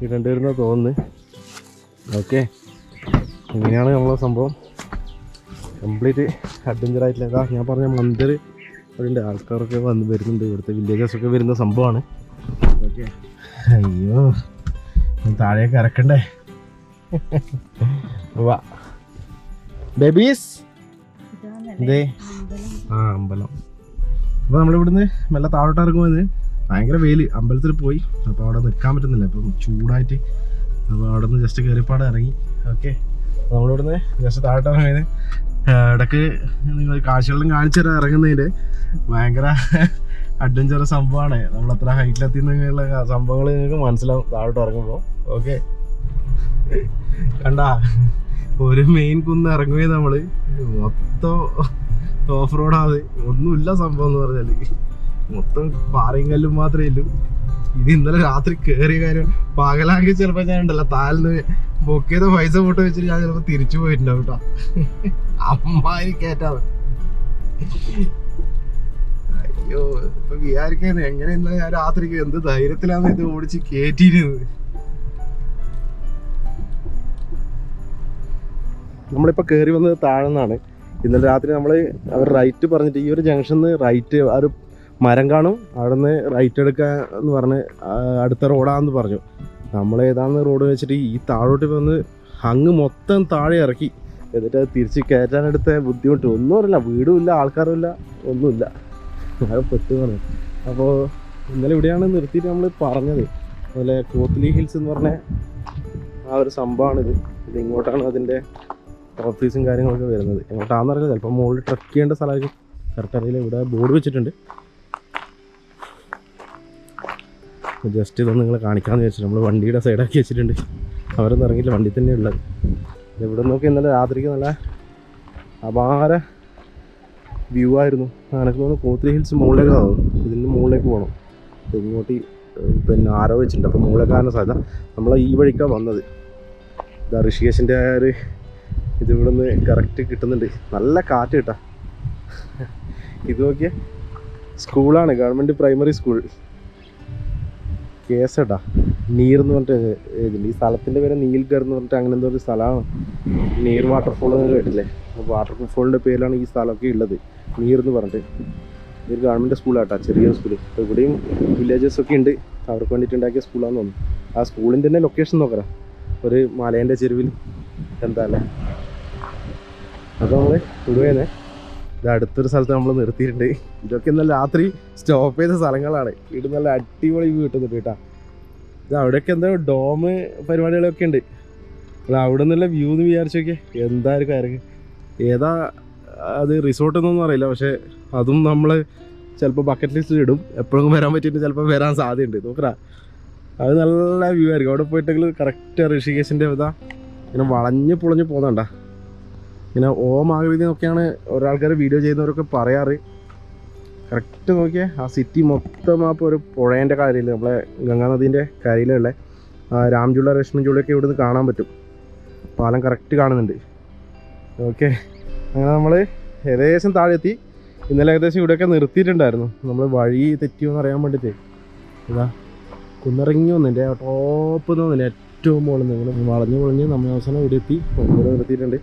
ഇടേണ്ടി വരുന്ന തോന്നുന്നു. ഓക്കെ ഇങ്ങനെയാണ് നമ്മളെ സംഭവം. കംപ്ലീറ്റ് അഡ്വഞ്ചർ ആയിട്ടില്ല. ഞാൻ പറഞ്ഞ മന്ദിർ അവിടെ ആൾക്കാരൊക്കെ വന്ന് വരുന്നുണ്ട്. ഇവിടുത്തെ വില്ലേജസ് ഒക്കെ വരുന്ന സംഭവമാണ്. ഓക്കെ അയ്യോ. താഴേക്ക് ഇറക്കണ്ടേ? ബേബീസ്? ആ അമ്പലം. അപ്പോൾ നമ്മളിവിടുന്ന് മെല്ലെ താഴോട്ട് ഇറങ്ങുമെന്ന് ഭയങ്കര വെയിൽ അമ്പലത്തിൽ പോയി. അപ്പോൾ അവിടെ നിൽക്കാൻ പറ്റുന്നില്ല. അപ്പം ചൂടായിട്ട് അപ്പോൾ അവിടെ നിന്ന് ജസ്റ്റ് കയറിപ്പാട് ഇറങ്ങി ഓക്കെ നമ്മളിവിടുന്ന് ജസ്റ്റ് താഴോട്ട് ഇറങ്ങിയത് ഇടയ്ക്ക് നിങ്ങൾ കാഴ്ചകളിലും കാണിച്ചു തരാൻ ഇറങ്ങുന്നതിന്റെ ഭയങ്കര അഡ്വഞ്ചറസ് സംഭവമാണ്. നമ്മൾ അത്ര ഹൈറ്റിലെത്തി നിന്നുള്ള സംഭവങ്ങൾ നിങ്ങൾക്ക് മനസ്സിലാവും. താഴോട്ട് ഇറങ്ങുമ്പോൾ ഓക്കെ കണ്ട? ഒരു മെയിൻ കുന്ന് ഇറങ്ങുകയും നമ്മൾ. മൊത്തം ഓഫ് റോഡാത് ഒന്നുമില്ല സംഭവം എന്ന് പറഞ്ഞാൽ. മൊത്തം പാറയും കല്ലും മാത്രമേ ഉള്ളൂ. ഇത് ഇന്നലെ രാത്രി കയറിയ കാര്യം പകലാങ്കിൽ ചിലപ്പോ ഞാൻ ഉണ്ടല്ലോ. താലിന് ബുക്ക് ചെയ്ത പൈസ പോട്ട് വെച്ചിട്ട് ഞാൻ ചിലപ്പോ തിരിച്ചു പോയിട്ടുണ്ടാവും കേട്ടോ. അമ്മായി കേറ്റാതെ അയ്യോ ഇപ്പൊ വിചാരിക്കുന്നു എങ്ങനെ ഇന്ന് ഞാൻ രാത്രിക്ക് എന്ത് ധൈര്യത്തിലാണ് ഇത് ഓടിച്ച് കേറ്റിരുന്നത് നമ്മളിപ്പോൾ കയറി വന്നത് താഴെന്നാണ്. ഇന്നലെ രാത്രി നമ്മൾ അവർ റൈറ്റ് പറഞ്ഞിട്ട് ഈ ഒരു ജംഗ്ഷനിൽ റൈറ്റ് ആ ഒരു മരം കാണും. അവിടെ നിന്ന് റൈറ്റ് എടുക്കുക എന്ന് പറഞ്ഞ് അടുത്ത റോഡാന്ന് പറഞ്ഞു. നമ്മൾ ഏതാണെന്ന് റോഡ് വെച്ചിട്ട് ഈ താഴോട്ട് വന്ന് അങ്ങ് മൊത്തം താഴെ ഇറക്കി. എന്നിട്ട് അത് തിരിച്ച് കയറ്റാനെടുത്ത ബുദ്ധിമുട്ട്. ഒന്നും അറിയില്ല വീടും ഇല്ല ആൾക്കാരും ഇല്ല ഒന്നുമില്ല. അത് പെട്ടു പറഞ്ഞു അപ്പോൾ ഇന്നലെ ഇവിടെയാണ് നിർത്തിയിട്ട് നമ്മൾ പറഞ്ഞത്. അതുപോലെ കോത്ലി ഹിൽസ് എന്ന് പറഞ്ഞ ആ ഒരു സംഭവമാണിത്. ഇത് ഇത് ഇങ്ങോട്ടാണ് അതിന്റെ ഓഫീസും കാര്യങ്ങളൊക്കെ വരുന്നത്. എങ്ങോട്ടാണെന്നറിയില്ല ചിലപ്പോൾ മുകളിൽ ട്രക്ക് ചെയ്യേണ്ട സ്ഥലമായിരിക്കും. കറക്റ്റ് അറിയില്ല. ഇവിടെ ബോർഡ് വെച്ചിട്ടുണ്ട്. ജസ്റ്റ് ഇതൊന്ന് നിങ്ങളെ കാണിക്കാമെന്ന് വിചാരിച്ചു. നമ്മൾ വണ്ടിയുടെ സൈഡാക്കി വെച്ചിട്ടുണ്ട്. അവരൊന്നും ഇറങ്ങിയില്ല വണ്ടി തന്നെ ഉള്ളത്. ഇവിടെ നോക്കി ഇന്നലെ രാത്രിക്ക് നല്ല അപാര വ്യൂ ആയിരുന്നു. എനിക്ക് തോന്നുന്നു കോത്രി ഹിൽസ് മുകളിലേക്കാണ് ഇതിന്റെ മുകളിലേക്ക് പോകണം ഇങ്ങോട്ട് പിന്നെ ആരോ വെച്ചിട്ടുണ്ട്. അപ്പോൾ മുകളിലേക്കാണ് സാധ്യത. നമ്മൾ ഈ വഴിക്കാണ് വന്നത്. ഇതാ ഋഷികേശിന്റെ ആ ഒരു ഇത് ഇവിടെ നിന്ന് കറക്റ്റ് കിട്ടുന്നുണ്ട്. നല്ല കാറ്റ് കിട്ടാ. ഇത് നോക്കിയ. സ്കൂളാണ്. ഗവൺമെന്റ് പ്രൈമറി സ്കൂൾ കേസട്ടാ നീർ എന്ന് പറഞ്ഞിട്ട് ഈ സ്ഥലത്തിന്റെ പേര് നീൽഗർ എന്ന് പറഞ്ഞിട്ട് അങ്ങനെ എന്തോ ഒരു സ്ഥലമാണ്. നീർ വാട്ടർഫോൾ എന്ന് കേട്ടില്ലേ? വാട്ടർഫോളിന്റെ പേരിലാണ് ഈ സ്ഥലമൊക്കെ ഉള്ളത്. നീർ എന്ന് പറഞ്ഞിട്ട്. ഇതൊരു ഗവൺമെന്റ് സ്കൂളാട്ടോ ചെറിയ സ്കൂൾ അപ്പോൾ ഇവിടെയും വില്ലേജസ് ഒക്കെ ഉണ്ട്. അവർക്ക് വേണ്ടിയിട്ട് ഉണ്ടാക്കിയ സ്കൂളാന്ന് തോന്നുന്നു. ആ സ്കൂളിന്റെ തന്നെ ലൊക്കേഷൻ നോക്കാം ഒരു മലേന്റെ ചെരുവിൽ എന്താ അല്ലേ? അപ്പോൾ നമ്മൾ വിടുവേനെ ഇത് അടുത്തൊരു സ്ഥലത്ത് നമ്മൾ നിർത്തിയിട്ടുണ്ട്. ഇതൊക്കെ ഇന്നലെ രാത്രി സ്റ്റോപ്പ് ചെയ്ത സ്ഥലങ്ങളാണ്. ഇവിടെ നല്ല അടിപൊളി വ്യൂ കിട്ടുന്നുണ്ട് കേട്ടോ. ഇത് അവിടെയൊക്കെ എന്താ ഡോം പരിപാടികളൊക്കെ ഉണ്ട്. അവിടെ നിന്നുള്ള വ്യൂ എന്ന് വിചാരിച്ചൊക്കെ കാര്യം ഏതാ അത് റിസോർട്ട് എന്നൊന്നും അറിയില്ല. പക്ഷേ അതും നമ്മൾ ചിലപ്പോൾ ബക്കറ്റ് ലിസ്റ്റിൽ ഇടും. എപ്പോഴും വരാൻ പറ്റിയിട്ട് ചിലപ്പോൾ വരാൻ സാധ്യതയുണ്ട്. നോക്കറാ അത് നല്ല വ്യൂ ആയിരിക്കും. അവിടെ പോയിട്ടെങ്കിൽ കറക്റ്റ് ഋഷികേശിന്റെ ഇതാ. ഇങ്ങനെ വളഞ്ഞ് പൊളഞ്ഞ് പോകുന്നുണ്ട. ഇങ്ങനെ ഓം ആകൃതി നോക്കിയാണ് ഒരാൾക്കാർ വീഡിയോ ചെയ്യുന്നവരൊക്കെ പറയാറ്. കറക്റ്റ് നോക്കിയാൽ ആ സിറ്റി മൊത്തം ആ ഒരു പുഴേന്റെ കരയിൽ നമ്മളെ ഗംഗാനദീന്റെ കരയിലുള്ള രാംചുള്ള രശ്മിചുള്ളയൊക്കെ ഇവിടുന്ന് കാണാൻ പറ്റും. പാലം കറക്റ്റ് കാണുന്നുണ്ട്. ഓക്കെ അങ്ങനെ നമ്മൾ ഏകദേശം താഴെത്തി ഇന്നലെ ഏകദേശം ഇവിടെയൊക്കെ നിർത്തിയിട്ടുണ്ടായിരുന്നു. നമ്മൾ വഴി തെറ്റിയോ എന്ന് അറിയാൻ വേണ്ടിയിട്ട് ഇതാ കുന്നിറങ്ങി വന്നിന്റെ ടോപ്പ് എന്ന് വന്നില്ല? ഏറ്റവും മുകളിൽ നിന്ന്. ഇങ്ങനെ വളഞ്ഞ് നമ്മൾ അവസാനം ഇവിടെ എത്തി. ഇവിടെ നിർത്തിയിട്ടുണ്ട്.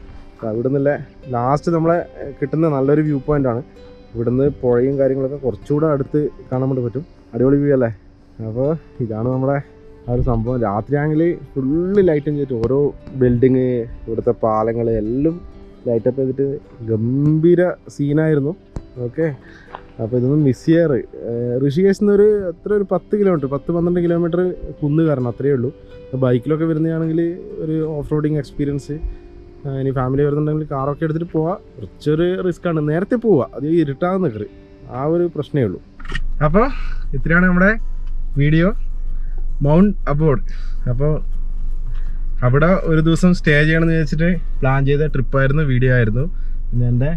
അവിടെ നിന്നുള്ള ലാസ്റ്റ് നമ്മളെ കിട്ടുന്ന നല്ലൊരു വ്യൂ പോയിന്റ് ആണ്. ഇവിടുന്ന് പുഴയും കാര്യങ്ങളൊക്കെ കുറച്ചുകൂടെ അടുത്ത് കാണാൻ വേണ്ടി പറ്റും. അടിപൊളി വ്യൂ അല്ലേ? അപ്പോൾ ഇതാണ് നമ്മുടെ ആ ഒരു സംഭവം. രാത്രിയാണെങ്കിൽ ഫുള്ള് ലൈറ്റും ചെയ്തിട്ട് ഓരോ ബിൽഡിങ് ഇവിടുത്തെ പാലങ്ങൾ എല്ലാം ലൈറ്റപ്പ് ചെയ്തിട്ട് ഗംഭീര സീനായിരുന്നു ഓക്കെ അപ്പോൾ ഇതൊന്നും മിസ് ചെയ്യാറ്. ഋഷികേശിൽ നിന്ന് ഒരു എത്ര ഒരു പത്ത് കിലോമീറ്റർ പത്ത് പന്ത്രണ്ട് കിലോമീറ്റർ കുന്ന് കയറണം അത്രയേ ഉള്ളൂ. ബൈക്കിലൊക്കെ വരുന്നതാണെങ്കിൽ ഒരു ഓഫ് റോഡിങ് എക്സ്പീരിയൻസ് ഇനി ഫാമിലി വരുന്നുണ്ടെങ്കിൽ കാറൊക്കെ എടുത്തിട്ട് പോവാം. കുറച്ചൊരു റിസ്ക് ആണ്. നേരത്തെ പോവാം. അത് ഇരുട്ടാകുന്ന കയറി ആ ഒരു പ്രശ്നമേ ഉള്ളൂ. അപ്പോൾ ഇത്രയാണ് നമ്മുടെ വീഡിയോ മൗണ്ട് അബോർഡ് അപ്പോൾ അവിടെ ഒരു ദിവസം സ്റ്റേ ചെയ്യണമെന്ന് വെച്ചിട്ട് പ്ലാൻ ചെയ്ത ട്രിപ്പായിരുന്നു വീഡിയോ ആയിരുന്നു. പിന്നെ എന്റെ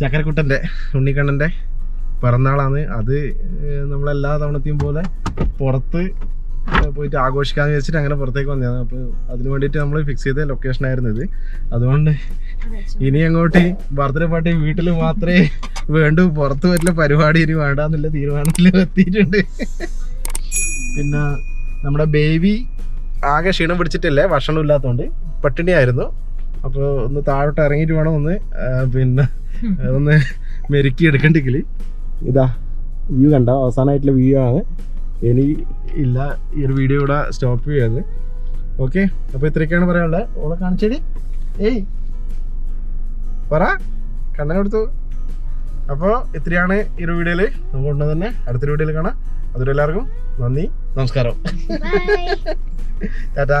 ചക്കരക്കുട്ടന്റെ ഉണ്ണിക്കണ്ണന്റെ പിറന്നാളാണ്. അത് നമ്മളെല്ലാ തവണത്തെയും പോലെ പുറത്ത് പോയിട്ട് ആഘോഷിക്കാമെന്ന് വെച്ചിട്ട് അങ്ങനെ പുറത്തേക്ക് വന്നതാണ്. അപ്പോൾ അതിന് വേണ്ടിയിട്ട് നമ്മൾ ഫിക്സ് ചെയ്ത ലൊക്കേഷൻ ആയിരുന്നു ഇത്. അതുകൊണ്ട് ഇനി അങ്ങോട്ട് ബർത്ത്ഡേ പാർട്ടി വീട്ടിൽ മാത്രമേ വേണ്ടു. പുറത്ത് പറ്റില്ല പരിപാടി ഇനി വേണ്ടാന്നുള്ള തീരുമാനത്തിൽ എത്തിയിട്ടുണ്ട്. പിന്നെ നമ്മുടെ ബേബി ആകെ ക്ഷീണം പിടിച്ചിട്ടില്ലേ? ഭക്ഷണം ഇല്ലാത്തതുകൊണ്ട് പട്ടിണിയായിരുന്നു. അപ്പോൾ ഒന്ന് താഴോട്ട് ഇറങ്ങിയിട്ട് വേണം ഒന്ന് പിന്നെ ഒന്ന് മെരുക്കി എടുക്കണ്ടെങ്കിൽ. ഇതാ വ്യൂ കണ്ട? അവസാനമായിട്ടുള്ള വ്യൂ ആണ്. ഇനി ഇല്ല ഈ ഒരു വീഡിയോ ഇവിടെ സ്റ്റോപ്പ് ചെയ്യാന്ന് ഓക്കെ അപ്പോൾ ഇത്രയൊക്കെയാണ് പറയാനുള്ളത്. ഓളെ കാണിച്ചേടി ഏയ്. പറ. കണ്ണൻ കൊടുത്തു. അപ്പോൾ ഇത്രയാണ് ഈ ഒരു വീഡിയോയിൽ നമുക്ക് തന്നെ അടുത്തൊരു വീഡിയോയിൽ കാണാം. അതുവരെ എല്ലാവർക്കും നന്ദി. നമസ്കാരം. ടാറ്റാ.